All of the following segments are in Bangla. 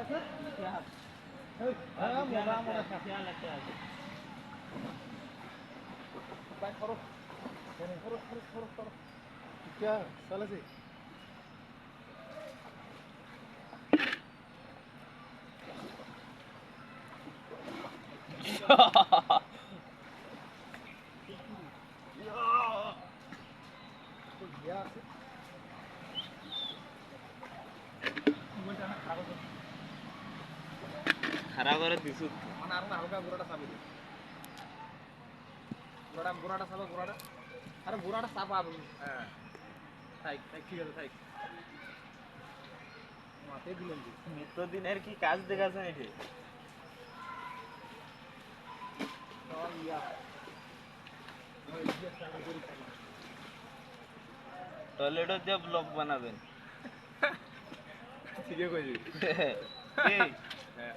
কি আছে এই, হ্যাঁ, খারাপ করে দিছু। মানে আর না হালকা গোড়াটা চাবি দে। গোড়াটা গোড়াটা চাবা গোড়াটা। আরে গোড়াটা চাপা হ্যাঁ। থাক থাক ঠিক আছে থাক মাথায় দিলেন যে। নিত্যদিনের কি কাজ দেখাছেন এটি। টয়লেটও দিয়ে ব্লগ বানাবেন। ঠিকই কইছি এই, হ্যাঁ।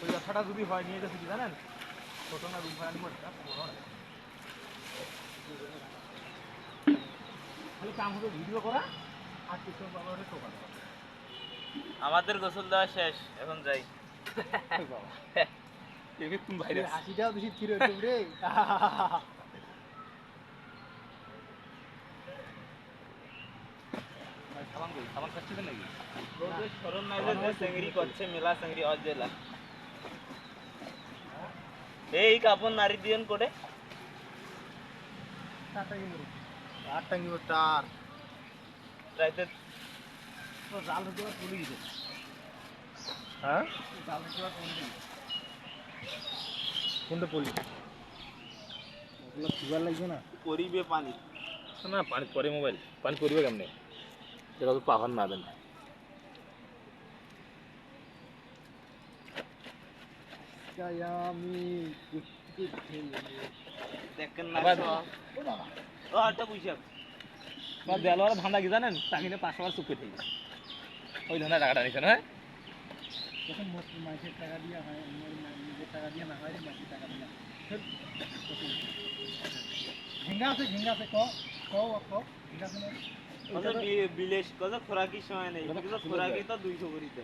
ওই ব্যবসাটা যদি হয় নিয়ে যাচ্ছি কি জানেন? ছোট না রুম ভাড়া। খালি কাম হবে ভিডিও করা আর কিছু বাবা ওটা টোকা আমাদের গোসল দেওয়া শেষ এখন যাই। বাবা। বাইরে হাসিটাও বেশি রে। নাকি? স্মরণ নাই যে যে চেংড়ি করছে মেলা চেংড়ি অজেলা এই কাপড় নারী দিয়েন করে আর টাঙ্গিব টার রাইতে তো জাল হতে পারে তুলে দিতে হ্যাঁ জাল হতে পারে তুলে দিতে কোনটা পড়লি ওগুলো ফিবার লাগবে না। পরিবে পানি। না পানি পরে মোবাইল। পানি পরিবে কেমনে? এটা তো পাহাড় না। দেন আমি দেখেন না আটটা পুষাক বা দেলোয়ার ভান্ডা কি জানেন? টাকিলে পাঁচশো বার চুপে থেকে। ওই ধরনের টাকাটা নিছেন হ্যাঁ যখন মাসের টাকা দিয়ে হয় নিজের টাকা দিয়ে না হয় মাসের টাকা দিয়ে। ঘেঙ্গা আছে ঘেঙ্গা আছে ক ক ক ঘেঙ্গা আছে না? কত বি- বিলেশ কত খোরাকি সময় নেই। কিন্তু খোরাকি তো দুইশো করিতে।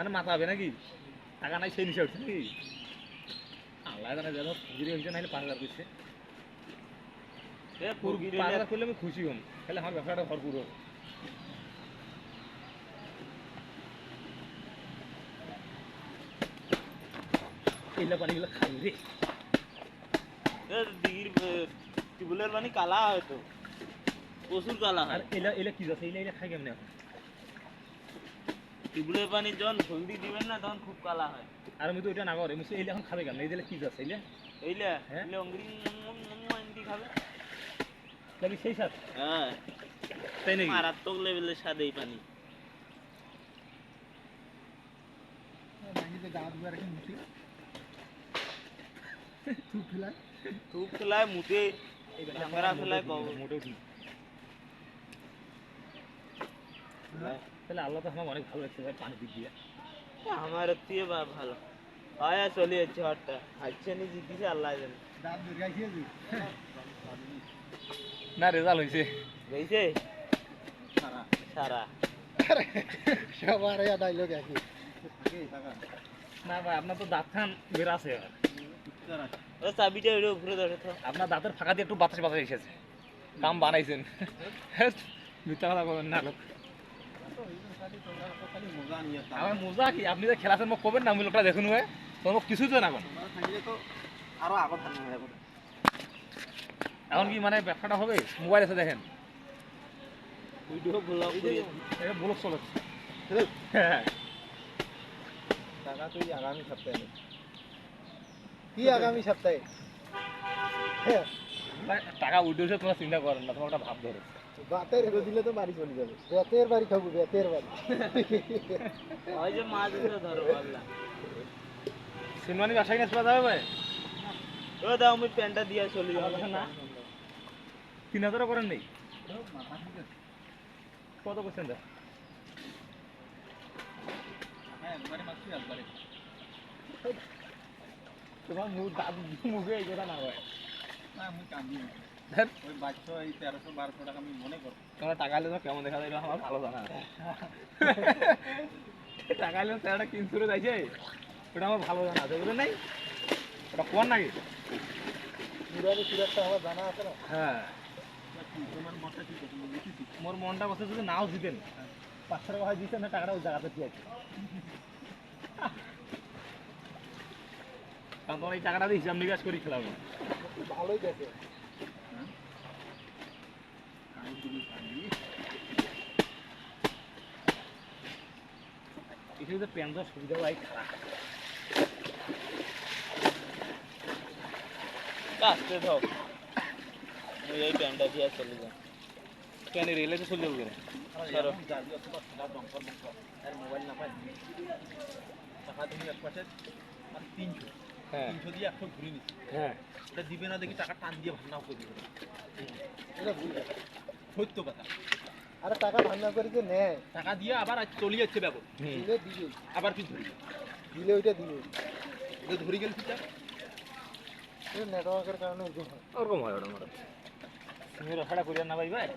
মানে মাথা হবে নাকি? টাকা নাই সেই নিচে উঠছে নাকি? আল্লাহ জানে যেন গিরি হয়েছে নাহলে পাঁচ হাজার করছে পাঁচ হাজার করলে আমি খুশি হম। তাহলে আমার ব্যবসাটা ভরপুর হবে। এইগুলা পানিগুলো খাই রে। দিঘির টিউবওয়েলের পানি কালা হয়তো প্রচুর কালা আর এলা এলা কি যাচ্ছে? এলা এলা খাই কেমনে এখন? টিউবওয়েলের পানি যখন হলদি দিবেন না তখন খুব কালা হয়। আর আমি তো ওইটা না করে মুসে এলা এখন খাবে কেমনে? এই দিলে কি যাচ্ছে এলা এইলে? হ্যাঁ? এইলে অঙ্গুরি এমনি খাবে। তাহলে সেই সাথে হ্যাঁ। তাই নাকি? মারাত্মক লেভেলের স্বাদ এই পানি। থুপ ফেলায়। ফেলায় মোটেও ঠিক তাহলে আল্লাহ তো আমার অনেক ভালো লাগছে ভাই পানি দিয়ে। আমার থেকে বা ভালো। আয়া চলে যাচ্ছে হটটা। হাসছে নি জিতিছে আল্লাহ জানে। দাঁত দুর্গাই খেয়েছি না রেজাল্ট হয়েছে গেছে সারা। সবার ডাইলগ একই। না ভাই আপনার তো দাঁত খান বের আছে ও চাবিটা ওটা উপরে ধরে তো আপনার দাঁতের ফাঁকা দিয়ে একটু বাতাস বাতাস এসেছে। কাম বানাইছেন। মিথ্যা কথা বলেন না লোক। আমার মজা কি? আপনি যে খেলাছেন মোক কবেন না? আমি লোকটা দেখুন হয়ে তোমার মোক কিছুই তো না কোন আরও আগত এখন কি মানে ব্যবসাটা হবে মোবাইল আছে দেখেন। ভিডিও ব্লগ এটা ব্লক চলে। হ্যাঁ টাকা তুই আগামী সপ্তাহে কি আগামী সপ্তাহে? হ্যাঁ টাকা উঠেছে তোমরা চিন্তা করেন না তোমার একটা ভাব ধরে ভাতের দিলে তো বাড়ি চলে যাবে। বেতের বাড়ি খাব বেতের বাড়ি। ওই যে মাছ এসে ধরো পারলাম সিনেমানি বাসায় নিয়ে চলা যাবে? ভাই ও দাও আমি প্যান্টটা দিয়ে চলে যাব। না? তিন হাজারও করেন নেই? কত করছেন দা হ্যাঁ তোমার মুখ মুখে এই কথা না হয়। না আমি কান্দি টাকা আমি মনে করো। টাকা হলে তোমার কেমন দেখা যায় আমার ভালো জানা। টাকা হলে তেরোটা কিনতে যাইছে। ওটা আমার ভালো জানা আছে বুঝলেন নাই? ওটা কোন নাকি? আমার জানা আছে না? হ্যাঁ। মোর মনটা বসে যদি নাও জিতেন পাঁচশো টাকা হয় দিচ্ছে না টাকাটা ওই জায়গাতে ঠিক আছে। কারণ তোমার এই টাকাটা দিয়ে হিসাব নিকাশ করে খেলাম। ভালোই গেছে এখানে যে প্যান দেওয়ার সুবিধা ভাই খারাপ। আসতে দাও এই প্যান্টটা দিয়ে চলে যাও। প্যান রেলে তো চলে যাবে সরো। মোবাইল না পাই টাকা তুমি এক পাশে আর তিনশো। হ্যাঁ। তিনশো দিয়ে একশো ঘুরে নিচ্ছি। হ্যাঁ। এটা দিবে না দেখি টাকা টান দিয়ে ভান্না করে দিবে। এটা ভুল। সত্য কথা আরে টাকা ভাঙা করে যে নেয় টাকা দিয়ে আবার আজ চলে যাচ্ছে ব্যবহার দিলে দিবে। আবার কি ধরি দিলে ওইটা দিবে। এটা ধরে গেল ঠিক নেটওয়ার্কের কারণে ওরকম হয়। ওরকম হয় ওটা আমার। তুমি রসাটা করিয়া না ভাই ভাই।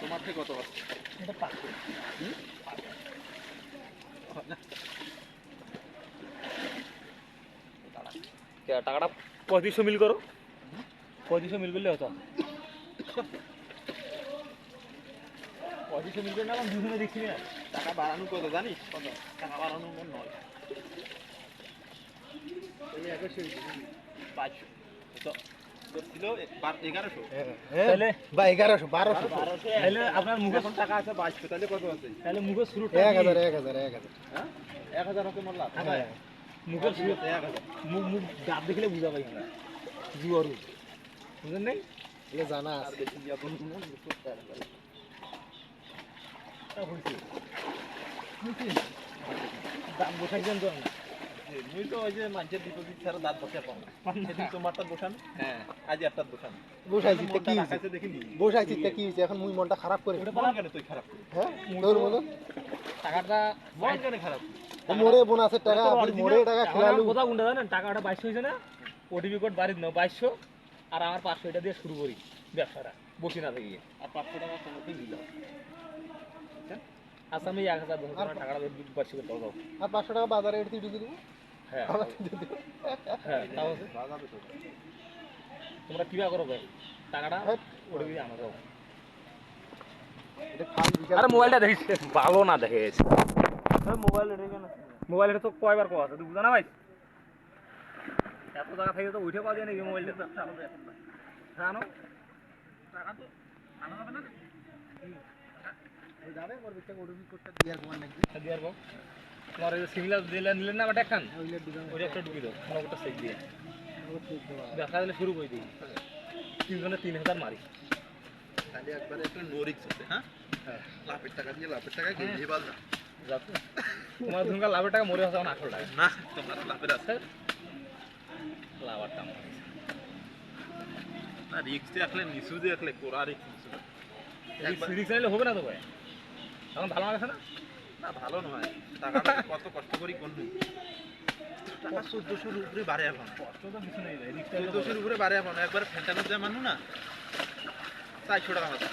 তোমার থেকে কত আছে এটা পাচ্ছে কে, টাকাটা পঁয়ত্রিশশো মিল করো। পঁয়ত্রিশশো মিল করলে হতো পঁয়ত্রিশশো মিল করে না আমি দুজনে দেখছি না। টাকা বাড়ানো কত জানিস? কত? টাকা বাড়ানো মন নয়। পাঁচশো তো আপনার মুখে এখন টাকা আছে বাইশশো তাহলে কত আছে? তাহলে মুখের শুরু এক হাজার এক হাজার এক হাজার। হ্যাঁ? এক হাজার হ্যাঁ। মুখের শুরু এক হাজার। মুখ মুখ দাঁত দেখলে বুঝা পাই আমরা। জুয়ারু। বুঝলেন নাই? এগুলো জানা আছে। বেশি করতে পারবে না। দাম বসাইছেন তো মুই তো ওই যে মানুষের ডিপোজিট ছাড়া দাঁত বসে পাবো সেদিন তোমারটা বসান হ্যাঁ। আজ একটা বসান। বসাইছি তা কি হয়েছে? দেখিনি? বসাইছি তা কি হয়েছে? এখন মুই মনটা খারাপ করে। ওটা বল কেন তুই খারাপ? হ্যাঁ? তোর টাকাটা বল কেন খারাপ। মোরে বোনাসের টাকা মোরে। খেলালু। গুন্ডা জানেন টাকাটা না? ওটিপি কোড বাড়ির নাও বাইশশো। আর আমার পাঁচশো এটা দিয়ে শুরু করি ব্যবসাটা বসি না থেকে। আর পাঁচশো টাকা তোমাকে দিলাম আচ্ছা? আমি এক হাজার দশ হাজার টাকাটা বাড়ছি করে দাও আর পাঁচশো টাকা বাজারে এটি ঢুকে দিব? হ্যাঁ। আবার দিয়ে দিব। হ্যাঁ তাও তোমরা কিবা করো ভাই টাকাটা হ্যাঁ। ওটিপি দিয়ে আমার দাও। আরে মোবাইলটা দেখিস ভালো না দেখে গেছে মোবাইল মোবাইলটা তো কয়বার কোয়া আছে তুই বুঝা না ভাই? এত টাকা থেকে তো উঠে পাওয়া যায় নাকি মোবাইলটা জানো? টাকা তো আনা যাবে না যাবে মোর বিচ্ছা ওডুবি কোডটা দিয়ার কোমান লাগবে দিয়ার বউ তোমার ওই সিমিলার দিলে নিলেন না বাটা খান ওইলে একটা ঢুকি দাও নগদটা সেট দিয়ে। ও ঠিক দেওয়া ব্যবসা দিলে শুরু করে দিই তিনজনে তিন হাজার মারি। খালি একবারে একটা নোরিক্স আছে হ্যাঁ? হ্যাঁ। লাভের টাকা দিয়ে লাভের টাকা গেলে ভালো না তোমার ধুঙ্গা লাভের টাকা মরে আছে এখন আঠারো টাকা। না তোমার লাভের আছে। লাভার টাকা মারি না রিক্স রাখলে নিচু দিয়ে রাখলে কোরা রিক্স নিচু। সিরিজ চাইলে হবে না তো ভাই? এখন ভালো লাগছে না? না ভালো নয়। টাকাটা কত কষ্ট করি করলু টাকা চোদ্দশোর উপরে বাড়ে এখন। কষ্ট তো কিছু নেই ভাই রিক্সটা উপরে বাড়ে এখন। একবার ফ্যান্টানোর যায় মানু না চারশো টাকা মতো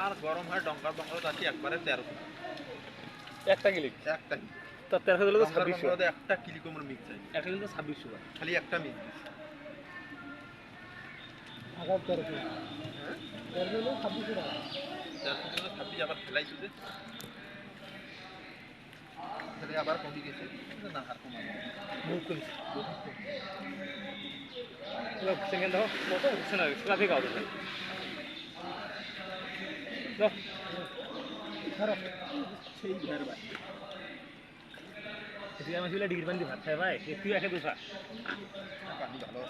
আর গরম হয় ডঙ্কার বঙ্কার যাচ্ছি একবারে তেরোশো। একটা গেলি একটা তার তেরোশো দিলে তো ছাব্বিশশো। একটা কিলি কোমর মিক্স চাই একটা গেলে ছাব্বিশশো খালি একটা তেরোশো আবার কমে গেছে। না কমিস সেকেন্ড দেখো কত? হচ্ছে না ট্রাফিক আউট ভাই সেই ঘর তুই আমার ছিল ডিগ্রি পান্তি ভাত খাই ভাই তুই একে পানি ভালো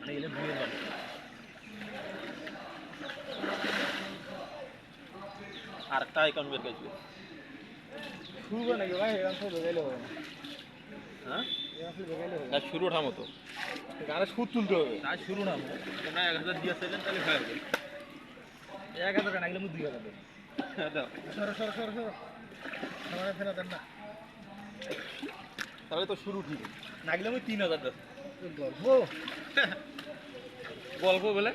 মানে এলে ভুলে যাবে। আর একটা আইকন বের করেছিল শুরু নাকি ভাই? এরকম সব বেগাইলে হবে না হ্যাঁ না শুরু ওঠার মতো গানে সুর তুলতে হবে। না শুরু না তোমরা এক হাজার দিয়েছিলেন তাহলে হয়ে যাবে। এক হাজার টাকা নাগলে মু দুই হাজার দাও। সরো সরো সরো সরো। আমার ফেরা দেন না। তাহলে তো শুরু ঠিক। নাগলে মু তিন হাজার গল্প? গল্প বলে?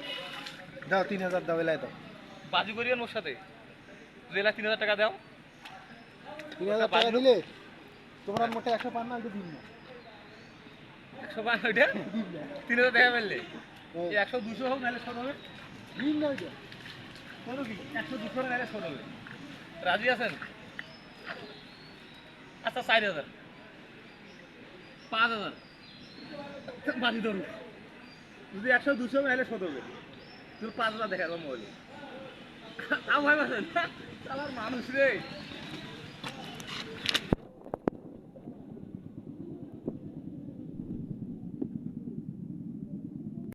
দাও তিন হাজার দাও এলাই দাও। বাজি করিয়েন ওর সাথে। জেলা তিন হাজার টাকা দাও। তিন হাজার টাকা দিলে তোমরা মোটে একশো পান না দিন না। একশো পাঁচ ওইটা? তিন হাজার টাকা ফেললে একশো দুশো হোক নাহলে শোধ হবে দিন না ওইটা। কোনো কি একশো দুশো নাহলে শোধ হবে রাজি আছেন? আচ্ছা চার হাজার পাঁচ হাজার বাজি ধরুন যদি একশো দুশো মাইলে শোধ হবে। তোর পাঁচ হাজার দেখাবো মোবাইলে। তাও ভাই আমার মানুষ রে।